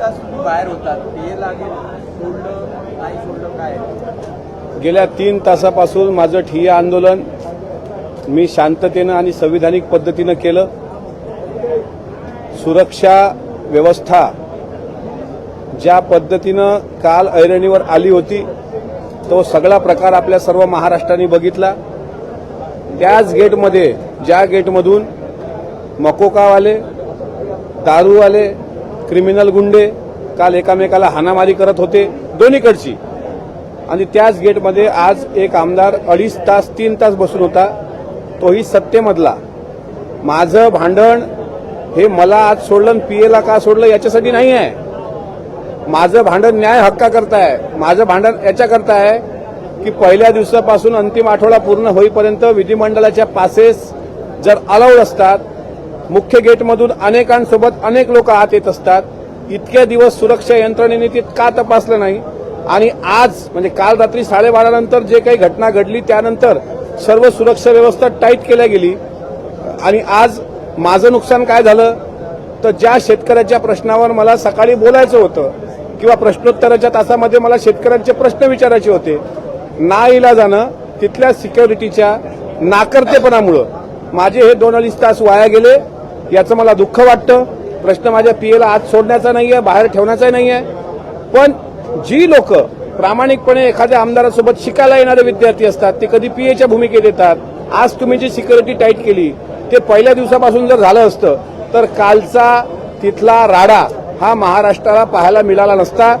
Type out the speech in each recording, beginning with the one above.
तास बाहेर होतात. ते लागेल सोडलं नाही सोडलं काय? गेल्या तीन तासापासून माझं ठिय्या आंदोलन मी शांततेनं आणि संविधानिक पद्धतीनं केलं. सुरक्षा व्यवस्था ज्या पद्धतीनं काल ऐरणीवर आली होती तो सगळा प्रकार आपल्या सर्व महाराष्ट्राने बघितला. त्याच गेटमध्ये ज्या गेटमधून मकोकावाले दारूवाले क्रिमिनल गुंडे काल एकामेकाला हाणामारी करत होते दोन्हीकडची. आणि त्याच गेटमध्ये आज एक आमदार अडीच तास तीन तास बसून होता. तोही सत्तेमधला. माझं भांडण हे मला आज सोडलं पीएला का सोडलं याच्यासाठी नाही आहे. माझं भांडण न्याय हक्का करताय माझं भांडण याच्याकरता आहे की पहिल्या दिवसापासून अंतिम आठवडा पूर्ण होईपर्यंत विधिमंडळाच्या पासेस जर अलाउड असतात मुख्य गेटमधून अनेकांसोबत अनेक लोक आत येत असतात. इतके दिवस सुरक्षा यंत्रणेने ते का तपासलं नाही? आणि आज म्हणजे काल रात्री साडेबारा नंतर जे काही घटना घडली त्यानंतर सर्व सुरक्षा व्यवस्था टाईट केल्या गेली. आणि आज माझं नुकसान काय झालं? तर ज्या शेतकऱ्याच्या प्रश्नावर मला सकाळी बोलायचं होतं किंवा प्रश्नोत्तराच्या तासामध्ये मला शेतकऱ्यांचे प्रश्न विचारायचे होते ना जाणं तिथल्या सिक्युरिटीच्या नाकर्तेपणामुळं. माझे हे दोन अडीच तास वाया गेले. याचं मला दुःख वाटतं. प्रश्न माझ्या पीएला आज सोडण्याचा नाही आहे बाहेर ठेवण्याचा नाही आहे पण जी लोक प्रामाणिकपणे एखाद्या आमदारासोबत शिकायला येणारे विद्यार्थी असतात ते कधी पीएच्या भूमिकेत येतात. आज तुम्ही जी सिक्युरिटी टाईट केली ते पहिल्या दिवसापासून जर झालं असतं तर कालचा तिथला राडा हा महाराष्ट्राला पाहायला मिळाला नसता.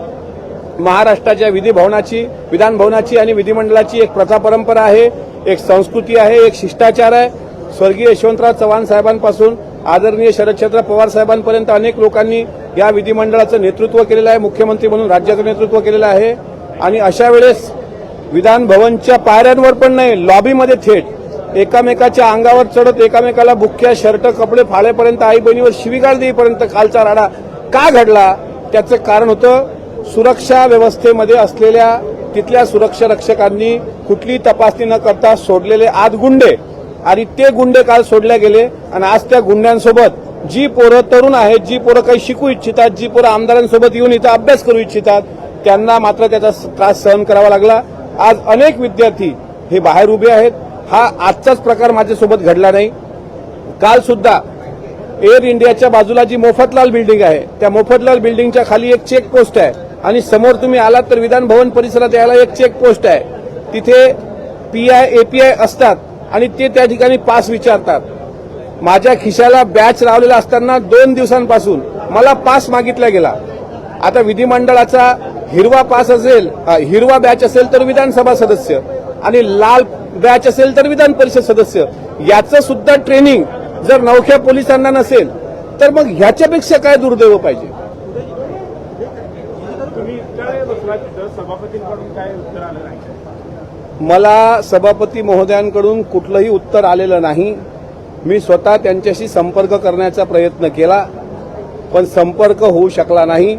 महाराष्ट्राच्या विधी भवनाची विधान भवनाची आणि विधिमंडळाची एक प्रथा परंपरा आहे एक संस्कृती आहे एक शिष्टाचार आहे. स्वर्गीय यशवंतराव चव्हाण साहेबांपासून आदरणीय शरदचंद्र पवार साहेबांपर्यंत अनेक लोकांनी या विधिमंडळाचं नेतृत्व केलेलं आहे मुख्यमंत्री म्हणून राज्याचं नेतृत्व केलेलं आहे. आणि अशा वेळेस विधान भवनच्या पायऱ्यांवर पण नाही लॉबीमध्ये थेट एकामेकाच्या अंगावर चढत एकामेकाला बुक्क्या शर्ट कपडे फाळेपर्यंत आई बहिणीवर शिविगाळ देईपर्यंत कालचा राडा का घडला? त्याचं कारण होतं सुरक्षा व्यवस्थेमध्ये असलेल्या तिथल्या सुरक्षा रक्षकांनी कुठली तपासणी न करता सोडलेले आत गुंडे आणि ते गुंडे काल सोडले गेले आणि आज त्या गुंड्यांसोबत जी पोरं तरुण आहेत जी पोरं काही शिकू इच्छितात जी पोरं आमदारांसोबत येऊन इथं अभ्यास करू इच्छितात त्यांना मात्र त्याचा त्रास सहन करावा लागला. आज अनेक विद्यार्थी हे बाहेर उभे आहेत. हा आजचाच प्रकार माझ्यासोबत घडला नाही. काल सुद्धा एअर इंडियाच्या बाजूला जी मोफतलाल बिल्डिंग आहे त्या मोफतलाल बिल्डिंगच्या खाली एक चेक पोस्ट आहे. आणि समोर तुम्ही आलात तर विधान भवन परिसरात यायला एक चेक पोस्ट आहे. तिथे पीआय एपीआय असतात. आणि ते त्या ठिकाणी पास विचारतात. माझ्या खिशाला बॅच लावलेला असताना दोन दिवसांपासून मला पास मागितला गेला. आता विधिमंडळाचा हिरवा पास असेल हिरवा बॅच असेल तर विधानसभा सदस्य आणि लाल बॅच असेल तर विधान परिषद सदस्य. याचं सुद्धा ट्रेनिंग जर नवख्या पोलिसांना नसेल तर मग ह्याच्यापेक्षा काय दुर्दैव पाहिजे? सभापतींकडून काय उत्तर आलं नाही? मला सभापती महोदयांकडून कुठलंही उत्तर आलेलं नाही. मी स्वतः त्यांच्याशी संपर्क करण्याचा प्रयत्न केला पण संपर्क होऊ शकला नाही.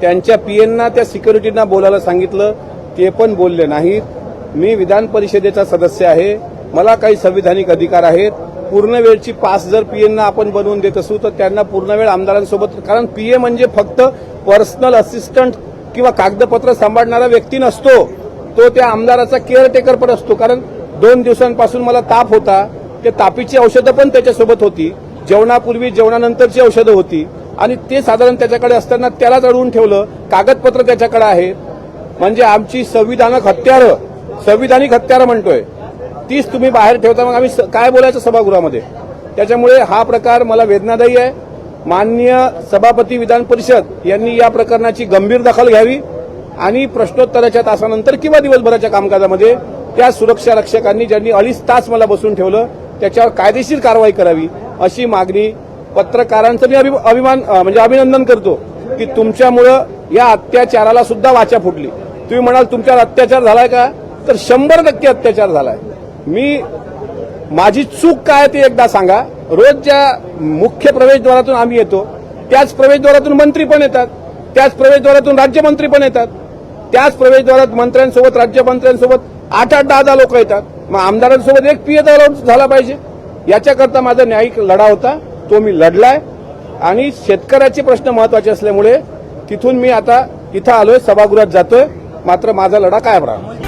त्यांच्या पीएनना त्या सिक्युरिटींना बोलायला सांगितलं ते पण बोलले नाहीत. मी विधान परिषदेचा सदस्य आहे. मला काही संविधानिक अधिकार आहेत. पूर्ण वेळची पास जर पीएनना आपण बनवून देत असू तर त्यांना पूर्ण वेळ आमदारांसोबत कारण पीए म्हणजे फक्त पर्सनल असिस्टंट किंवा कागदपत्र सांभाळणारा व्यक्ती नसतो. तो त्या आमदाराचा केअरटेकर पण असतो. कारण दोन दिवसांपासून मला ताप होता. ते तापीची औषधं पण त्याच्यासोबत होती. जेवणापूर्वी जेवणानंतरची औषधं होती. आणि ते साधारण त्याच्याकडे असताना त्यालाच अडवून ठेवलं. कागदपत्र त्याच्याकडे आहेत म्हणजे आमची संविधानक हत्यारं संविधानिक हत्यारं म्हणतोय. तीच तुम्ही बाहेर ठेवता. मग आम्ही स- काय बोलायचं सभागृहामध्ये? त्याच्यामुळे हा प्रकार मला वेदनादायी आहे. माननीय सभापती विधान परिषद यांनी या प्रकरणाची गंभीर दखल घ्यावी. आणि प्रश्नोत्तराच्या तासानंतर किंवा दिवसभराच्या कामकाजामध्ये त्या सुरक्षा रक्षकांनी ज्यांनी अडीच तास मला बसून ठेवलं त्याच्यावर कायदेशीर कारवाई करावी अशी मागणी पत्रकारांचं मी अभि- अभिमान म्हणजे अभिनंदन करतो की तुमच्यामुळं या अत्याचाराला सुद्धा वाचा फुटली. तुम्ही म्हणाल तुमच्यावर अत्याचार झालाय का? तर शंभर टक्के अत्याचार झालाय. मी माझी चूक काय ते एकदा सांगा. रोज ज्या मुख्य प्रवेशद्वारातून आम्ही येतो त्याच प्रवेशद्वारातून मंत्री पण येतात त्याच प्रवेशद्वारातून राज्यमंत्री पण येतात. त्याच प्रवेशद्वारात मंत्र्यांसोबत राज्यमंत्र्यांसोबत आठ आठ दहा दहा लोक येतात. मग आमदारांसोबत एक पीए झाला पाहिजे. याच्याकरता माझा न्यायिक लढा होता. तो मी लढलाय. आणि शेतकऱ्याचे प्रश्न महत्त्वाचे असल्यामुळे तिथून मी आता इथं आलोय सभागृहात जातोय. मात्र माझा लढा कायम राहणार.